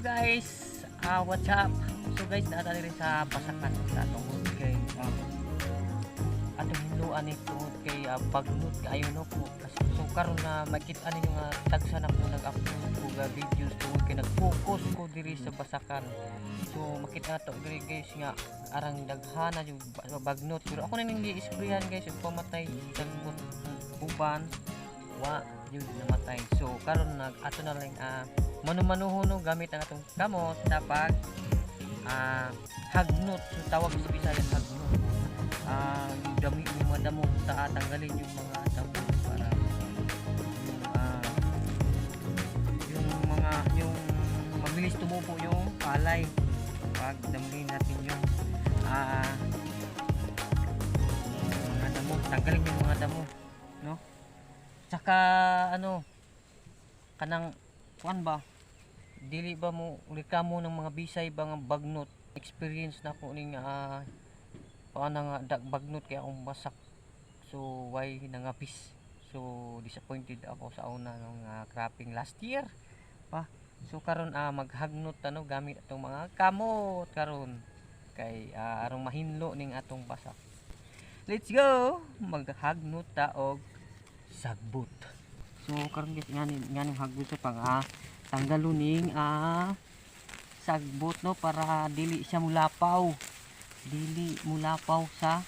guys, Ah, what's up? So guys, naata rin sa pasakan sa tungod kay um, atong hinuan ni tungod kay uh, bagnot kayo no po. So karon na makita ninyo nga tagsa na po nag-upload ko ga videos tungod kay nag-focus ko diri sa basakan. So makita to diri guys nga arang daghana yung ba- bagnot pero ako na nang gi-sprayan guys yung pamatay sa uban wa yun namatay. So karon nag ato na lang ah manu-manuho no gamit ang atong kamot dapat ah hagnot so tawag sa Bisaya hagnot. Ah yung dami yung mga damo ta tanggalin yung mga damo para ah yung mga yung mabilis tumubo yung palay. Pag damlin natin yung yung mga damo tanggalin yung mga damo no? Tsaka ano kanang kuan ba dili ba mo mo ng mga bisay ba nga bagnot? Experience na ko ning uh, paano nga dag bagnot kaya akong basak. So why nangapis? So disappointed ako sa una ng uh, cropping last year. Pa so karon ah maghagnot ano gamit atong mga kamot karon. Kay ah, arong mahinlo ning atong basak. Let's go! Maghagnot ta og sagbot. So karon guys ngani ngani hagbot sa pang ah, tanggaluning ah sagbot no para dili siya mulapaw. Dili mulapaw sa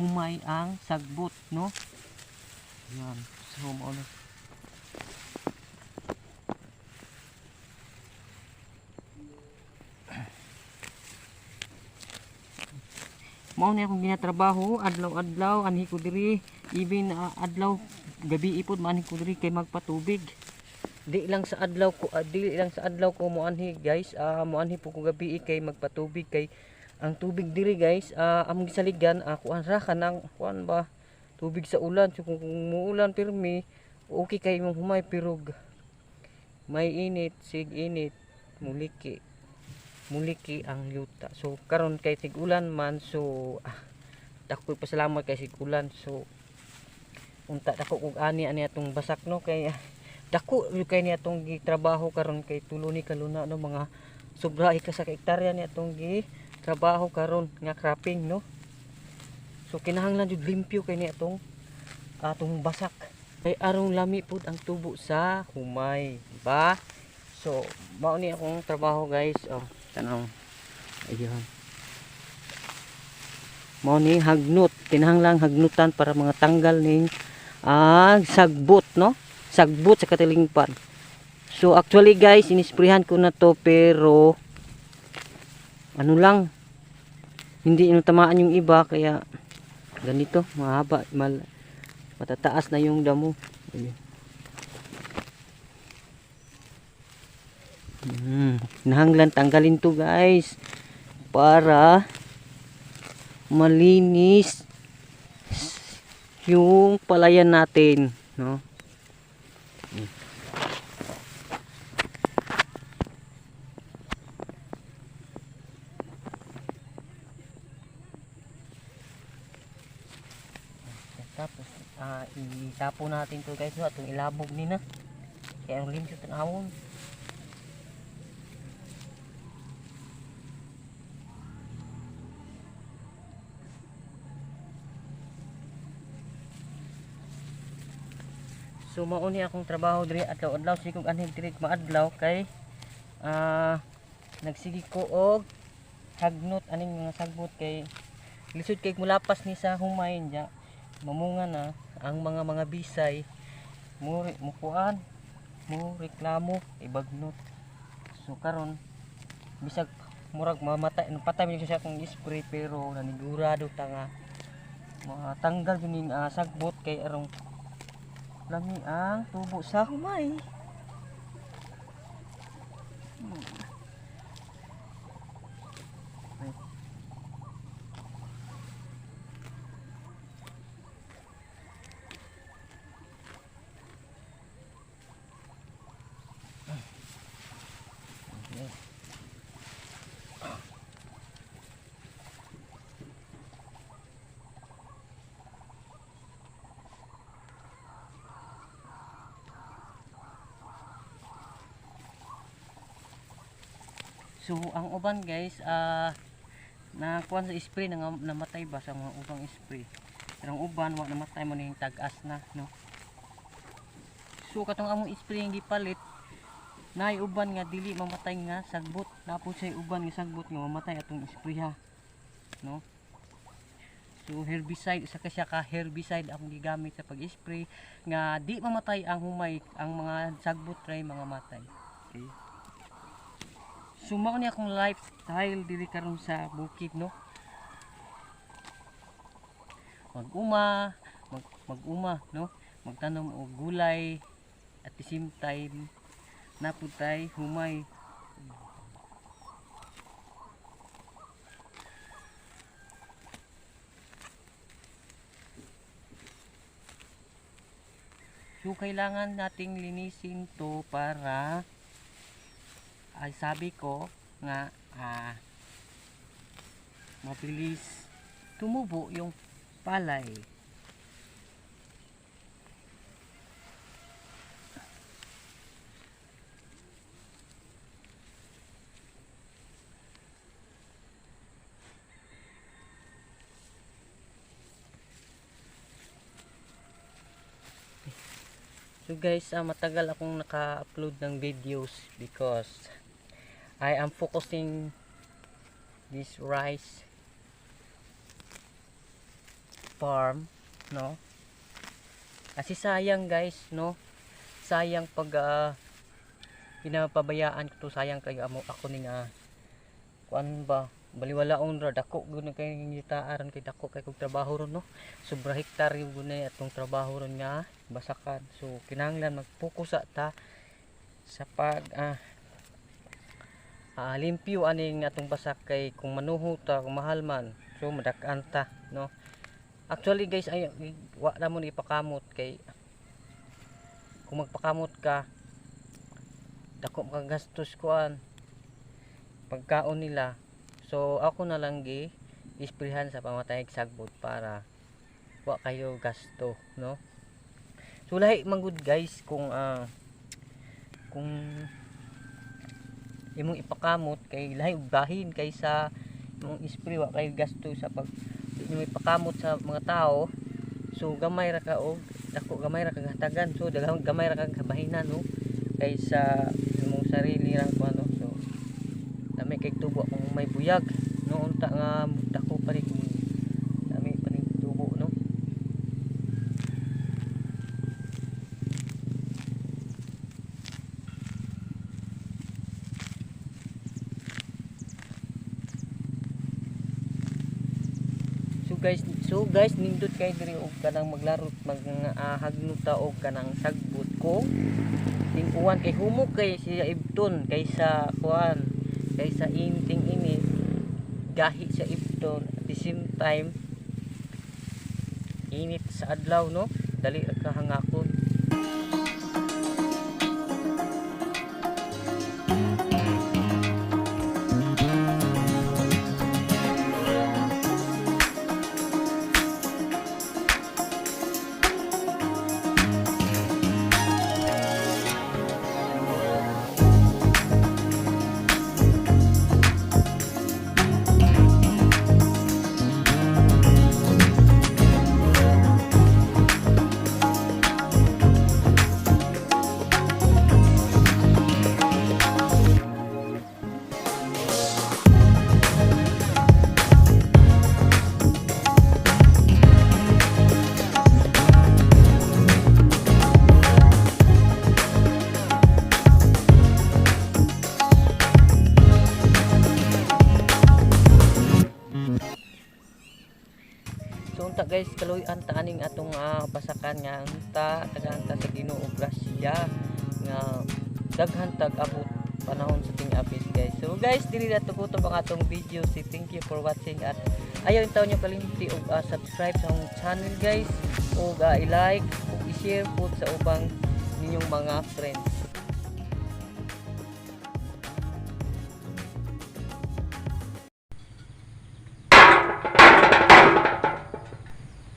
humay ang sagbot no? Yan so mo na mao ni akong ginatrabaho adlaw-adlaw anhi ko diri. Even ah, adlaw gabi ipod manhi ko diri kay magpatubig di lang sa adlaw ko ah, di lang sa adlaw ko mo anhi guys. Ah mo anhi po ko gabi kay magpatubig kay ang tubig diri guys. Ah among gisaligan ah kuan ra kanang kuan ba? Tubig sa ulan so kung, kung muulan pirmi okay kay mong humay pero g- may init sig init muliki muliki ang yuta. So karon kay tig ulan man so ah, dako pasalamat kay sig ulan. So unta dako kog ani ani atong basak no? Kay ah, dako yung kay niya atong gitrabaho karon kay tulo ni kaluna no? Mga sobra ka sa hektarya ni atong gi trabaho karon nga cropping no? So kinahanglan jud limpyo kay ni atong atong basak. Kay arong lami pud ang tubo sa humay ba? So mao ni akong trabaho guys. Oh tanaw ayun. Mao ni hagnot kinahanglan hagnutan para mga tanggal ning ah sagbot no sagbot sa katilingpan. So actually guys inisprehan ko na to pero ano lang hindi ino tamaan yung iba kaya ganito mahaba mal, matataas na yung damo. Hmm, nahanglan tanggalin to guys para malinis yung palayan natin no tapos ah itapo natin to guys no atong ilabog ni na. Kaya ang limpyo tanawon So mauni akong trabaho diri adlaw-adlaw sigog anhig diri maadlaw kay ah nagsigi ko og hagnot aning mga sagbot kay lisod kay mulapas ni sa humay niya. Mamunga na ang mga mga bisay. Mo mukuan mo reklamo ibagnot. So karon bisag murag mamatay napatay mi siya kung spray pero nanigurado ta nga. Matanggal yun yung ah, sagbot kay arong lami ang tubo sa humay So ang uban guys, ah na kuan sa spray na namatay ba sa mga ubang spray. Pero ang uban wa namatay mo ning tag-as na no. So katong among spray yung gipalit naay uban nga dili mamatay nga sagbot. Napod say uban nga sagbot nga mamatay atong spray ha. No? So herbicide isa ka ka herbicide akong gigamit sa pag-spray nga di mamatay ang humay ang mga sagbot ray mga matay. Okay. So mao ni akong lifestyle dili karon sa bukid no. Mag-uma, mag mag-uma no, magtanom og gulay at the same time naputay humay So kailangan nating linisin to para ay sabi ko nga ah, mabilis tumubo yung palay. So guys, ah, matagal akong naka-upload ng videos because I am focusing this rice farm, no? Kasi sayang guys, no? Sayang pag ah, pinapabayaan ko to, sayang kayo amo ako ning ah, kuan ba? Baliwalaon ra dako gud kay ngitaaran kay dako kay kog trabaho ron no. Sobra hektaryo gud na atong trabaho ron nga basakan. So kinahanglan mag-focus ta sa pag ah, ah, limpyo aning atong basak kay kung manuho ta kung mahal man. So madak-an ta no? Actually guys ay wa na mo ipakamot kay kung magpakamot ka dako ka gastos kuan pagkaon nila. So ako na lang gi isprihan sa pamatay sagbot para wa kayo gasto no? So lahi man good guys kung ah, kung imong ipakamot kay lahi og bahin kaysa imong spray wa kay gasto sa pag imong ipakamot sa mga tao. So gamay ra ka og dako gamay ra kag hatagan. So daghang gamay ra kag kabahinan no kaysa imong sarili ra ko ano. So dami kay tubo kung may buyag. No unta nga dako pa rin dami pa rin tubo no So guys, so guys nindot kay diri og kanang maglaro mag uh, hagnuta og kanang sagbot ko. Ning uwan kay humok kay siya ibton kaysa kuan kaysa inting ini gahi sa ibton. At the same time init sa adlaw no? Dali ka hangakon guys, kaluyan ta aning atong ah, basakan nga unta daghan ta sa Ginoo grasya nga daghan tag abot panahon sa ting abis guys. So guys, dili na to kutob ang atong video. Si thank you for watching at ayaw taw nyo kalimti og ah, subscribe sa akong channel guys og ah, i-like ug i-share po sa ubang ninyong mga friends.